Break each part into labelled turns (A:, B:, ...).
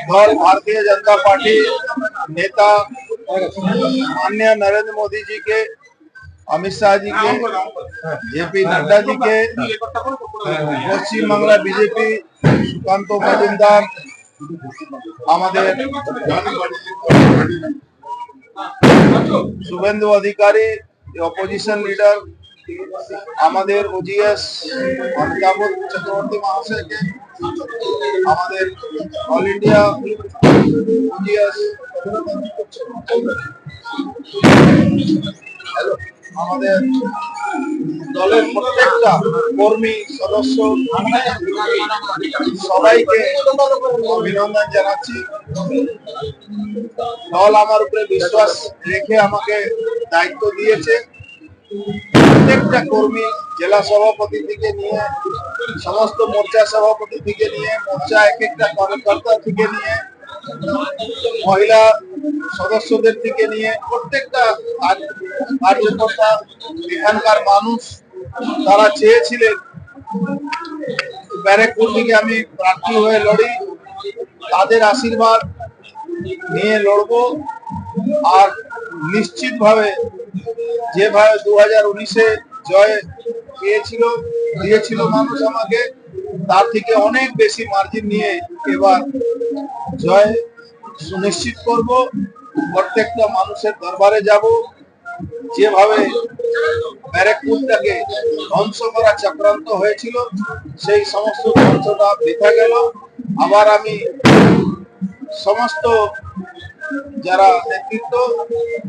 A: दल भारतीय जनता पार्टी नेता माननीय नरेंद्र मोदी जी के अमित शाह जी के जेपी नड्डा जी के পশ্চিম বাংলা বিজেপি সুকান্ত মজুমদার আমাদের শুভেন্দু অধিকারী অপোজিশন লিডার আমাদের ওজিএস অমিতাভ চক্রবর্তী মহাশয়কে আমাদের অল ইন্ডিয়া ওজিএস আমাদের দলের প্রত্যেকটা কর্মী, সদস্য, সবাইকে অভিনন্দন জানাচ্ছি। দল আমার উপরে বিশ্বাস রেখে আমাকে দায়িত্ব দিয়েছে। প্রত্যেকটা কর্মী জেলা সভাপতি থেকে নিয়ে, সমস্ত মোর্চা সভাপতি থেকে নিয়ে, মোর্চা এক একটা কার্যকর্তা থেকে নিয়ে, মহিলা সদস্যদের থেকে নিয়ে, প্রত্যেকটা কার্যকর্তা, এখানকার মানুষ তারা চেয়েছিলেন ব্যারেকপুর থেকে আমি প্রার্থী হয়ে লড়ি, তাদের আশীর্বাদ নিয়ে লড়বো, আর নিশ্চিতভাবে যেভাবে দু হাজার উনিশে জয় পেয়েছিল, দিয়েছিল মানুষ আমাকে, তার থেকে অনেক বেশি মার্জিন নিয়ে এবার জয় সুনিশ্চিত করব। প্রত্যেকটা মানুষের দরবারে যাব। যেভাবে ব্যারেকপুরটাকে ধ্বংস করা চক্রান্ত হয়েছিল, সেই সমস্ত ধ্বংসটা বৃথা গেল। আবার আমি সমস্ত যারা নেতৃত্ব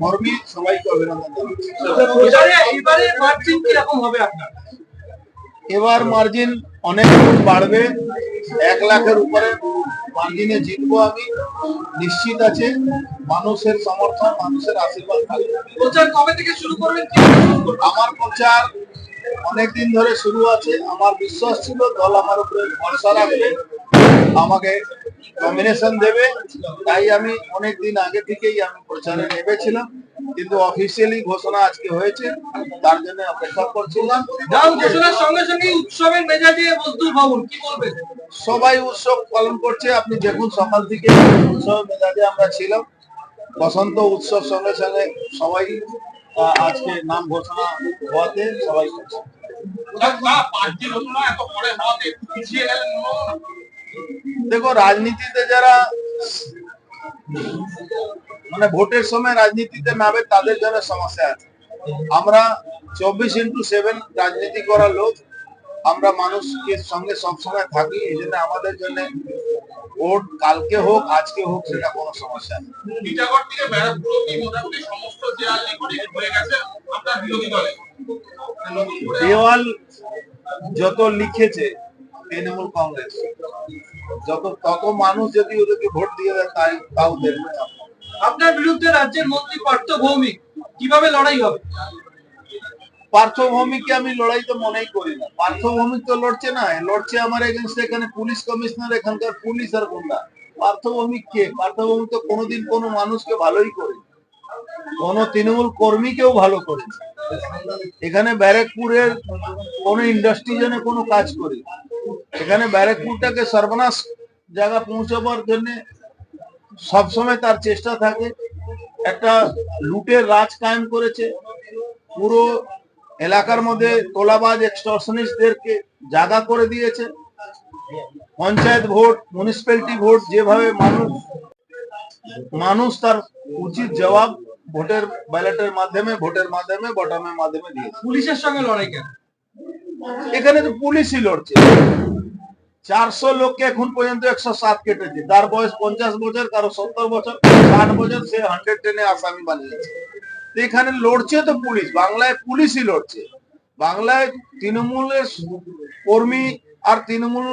A: কর্মী সবাইকে অভিনন্দন
B: এবারে মার্জিন
A: অনেক বাড়বে। এক লাখের উপরে মার্জিনে জিতবো আমি। নিশ্চিত আছে মানুষের সমর্থন মানুষের আশীর্বাদ থাকবে।
B: প্রচার কবে থেকে শুরু করবেন?
A: আমার প্রচার অনেকদিন ধরে শুরু আছে। আমার বিশ্বাস ছিল দল আমার উপরে ভরসা রাখবে। আমাকে নমিনেশন দেবে তাই আমি অনেক দিন আগে থেকেই আমি প্রচারে নেমেছিলাম কিন্তু অফিসিয়ালি ঘোষণা আজকে হয়েছে তার জন্য অপেক্ষা করছিলাম।
B: নাম ঘোষণার সঙ্গে সঙ্গে উৎসবের মেজাজে মজদুর ভবন কি বলবেন?
A: সবাই উৎসব পালন করছে আপনি দেখুন সকাল থেকে উৎসব মেজাজে আমরা ছিলাম। বসন্ত উৎসব সঙ্গে সঙ্গে সবাই আজকে নাম ঘোষণা হওয়াতে সবাই করছে দেখো রাজনীতিতে যারা মানে ভোটের সময় রাজনীতিতে নামে তাদের জন্য সমস্যা আছে। আমরা চব্বিশ ইন্টু সেভেন রাজনীতি করা লোক আমরা মানুষকে সঙ্গে সবসময় থাকি এই জন্য আমাদের জন্য ভোট কালকে হোক আজকে হোক সেটা কোনো সমস্যা নেই।
C: টিটাগড় থেকে ব্যারাকপুর অব্দি মোটামুটি সমস্ত জেলা লিখনে হয়ে গেছে আপনার বিরোধী দলে?
A: দেওয়াল যত লিখেছে তৃণমূল কংগ্রেস। যত তত মানুষ যদি ওদেরকে ভোট দিয়ে দেয় তাই তাও দেখবে
B: আপনার বিরুদ্ধে রাজ্যের মন্ত্রী পার্থ ভৌমিক কীভাবে লড়াই হবে?
A: পার্থভূমিকে আমি লড়াই তো মনেই করি না। পার্থভূমিক তো লড়ছে না লড়ছে আমার এগেনস্ট এখানে পুলিশ কমিশনার এখানকার পুলিশ আর গুন্ডা। পার্থভূমিক কে? পার্থভূমিক তো কোনোদিন কোনো মানুষকে ভালোই করে কোন তৃণমূল কর্মীকেও ভালো করে এখানে ব্যারাকপুরের কোন ইন্ডাস্ট্রি জন্য কোনো কাজ করি। এখানে ব্যারাকপুরটাকে সর্বনাশ জায়গা পৌঁছাবার জন্য সবসময় তার চেষ্টা থাকে। একটা লুটের রাজ কায়েম করেছে। পুরো এলাকার মধ্যে তোলাবাজ এক্সটর্শনিস্টদেরকে জায়গা করে দিয়েছে। পঞ্চায়েত ভোট মিউনিসিপ্যালিটি ভোট যেভাবে মানুষ মানুষ তার উচিত জবাব ভোটের ব্যালটের মাধ্যমে, ভোটের মাধ্যমে বটমের মাধ্যমে দিয়েছে।
B: পুলিশের সঙ্গে লড়াই কেন?
A: এখানে তো পুলিশই লড়ছে। চারশো লোককে এখন পর্যন্ত একশো সাত কেটেছে। তার বয়স পঞ্চাশ বছর, কারও সত্তর বছর ষাট বছর, সে হান্ড্রেড টেনে আসামি বানিয়েছে। এখানে লড়ছে তো পুলিশ, বাংলায় পুলিশই লড়ছে। বাংলায় তৃণমূলের কর্মী আর তৃণমূল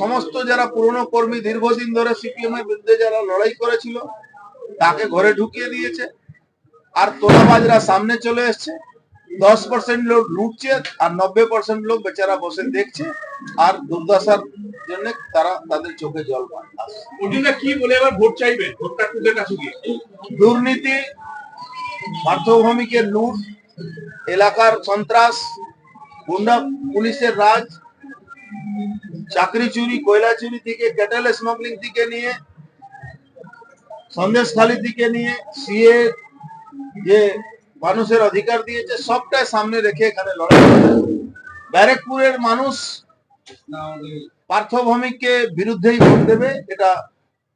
A: সমস্ত যারা পুরনো কর্মী, দীর্ঘদিন ধরে সিপিএম এর বিরুদ্ধে যারা লড়াই করেছিল, তাকে ঘরে ঢুকিয়ে দিয়েছে। আর তোলাবাজরা সামনে চলে এসছে। দশ পার্সেন্ট লোক লুটছে আর নব্বই পার্সেন্ট লোক বেচারা বসে দেখছে আর দুর্দশার জন্য তারা তাদের চোখে জল পায়
C: ওদিনটা কি বলে এবার ভোট চাইবে ভোটটা তোদের কাছে গিয়ে
A: দুর্নীতি পার্থভূমিকের লুট এলাকার সন্ত্রাস গুন্ডা পুলিশের রাজ চাকরি চুরি কয়লা চুরি থেকে ক্যাটেল স্মাগলিং থেকে নিয়ে সন্দেশখালি থেকে নিয়ে সিএ যে মানুষের অধিকার দিয়েছে সবটাই সামনে রেখে এখানে লড়াই। ব্যারেকপুরের মানুষ পার্থভৌমিককে বিরুদ্ধেই ভোট দেবে এটা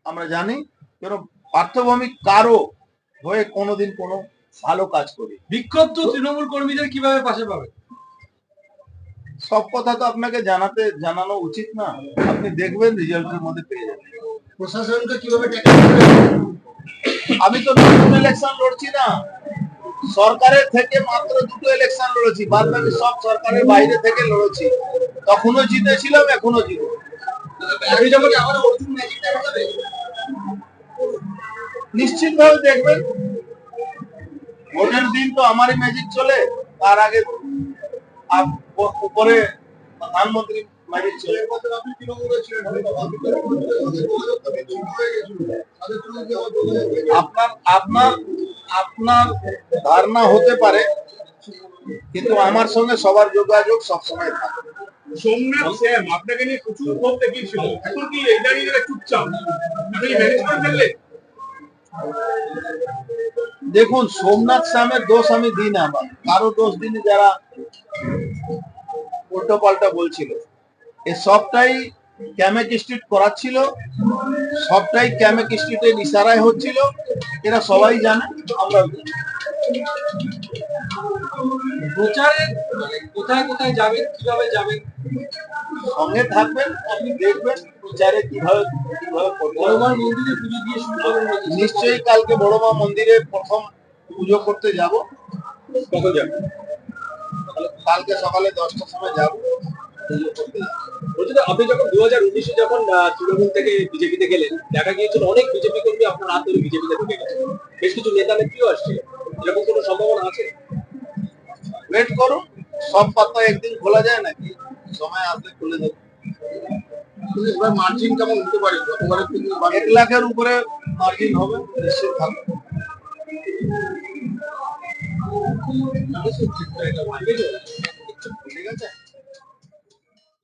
A: আমরা জানি। কেন পার্থভৌমিক কারও হয়ে কোনোদিন কোনো ভালো কাজ করি
B: বিক্ষুব্ধ তৃণমূল কর্মীদের কীভাবে পাশে পাবে?
A: সব কথা তো আপনাকে জানাতে জানানো উচিত না। আপনি দেখবেন রেজাল্টের মধ্যে পেয়ে যাবেন।
D: প্রশাসনকে কীভাবে
A: আমি তো ইলেকশন লড়ছি না। সরকারের থেকে মাত্র দুটো ইলেকশন লড়েছি। বাদ বাকি সব সরকারের বাইরে থেকে লড়েছি। তখনও জিতেছিলাম
C: এখনও যাবে
A: নিশ্চিত ভাবে দেখবেন, ভোটের দিন তো আমারই ম্যাজিক চলে, তার আগে উপরে প্রধানমন্ত্রী ম্যাজিক চলে? আপনার আপনার আপনার ধারণা হতে পারে কিন্তু আমার সঙ্গে সবার যোগাযোগ সবসময় থাকে।
C: সোমনাথ স্যাম আপনাকে নিয়ে প্রচুর ক্ষোভ দেখিয়েছিল এখন কি এটা নিয়ে চুপচাপ? আপনি ম্যানেজ করে ফেললে
A: দেখুন সোমনাথ স্বামীর দোষ আমি দিই না আমার। কারও দোষ দিনে যারা উল্টো পাল্টা বলছিল। এ সবটাই ক্যামেক স্ট্রিট করাচ্ছিল। সবটাই ক্যামেক স্ট্রিটের ইশারায় হচ্ছিল। এরা সবাই জানে আমরা
B: প্রচারে কোথায় কোথায় যাবেন কীভাবে যাবেন
A: সঙ্গে থাকবেন আপনি দেখবেন প্রচারে কীভাবে কীভাবে করতে হবে।
B: হনুমান মন্দিরে পুজো দিয়ে শুরু করবেন
A: নিশ্চয়ই কালকে বড় মা মন্দিরে প্রথম পুজো করতে যাব।
C: কখন যাবে
A: কালকে সকালে দশটার সময় যাব। পুজো করতে যাব।
E: আপনি যখন দু হাজার উনিশে যখন তৃণমূল থেকে বিজেপিতে গেলেন দেখা গিয়েছিল অনেক বিজেপি কর্মী আপনার হাত ধরে বিজেপিতে ঢুকে গেছে বেশ কিছু নেতা নেত্রীও আসছে এরকম কোনো সম্ভাবনা আছে
A: ওয়েট করুন সব পাতা একদিন খোলা যায় নাকি সময় আসলে খুলে দেবো
D: মার্জিন কেমন হতে পারে
A: এক লাখের উপরে মার্জিন হবে নিশ্চিত থাকবে
E: ঠিক হয়ে।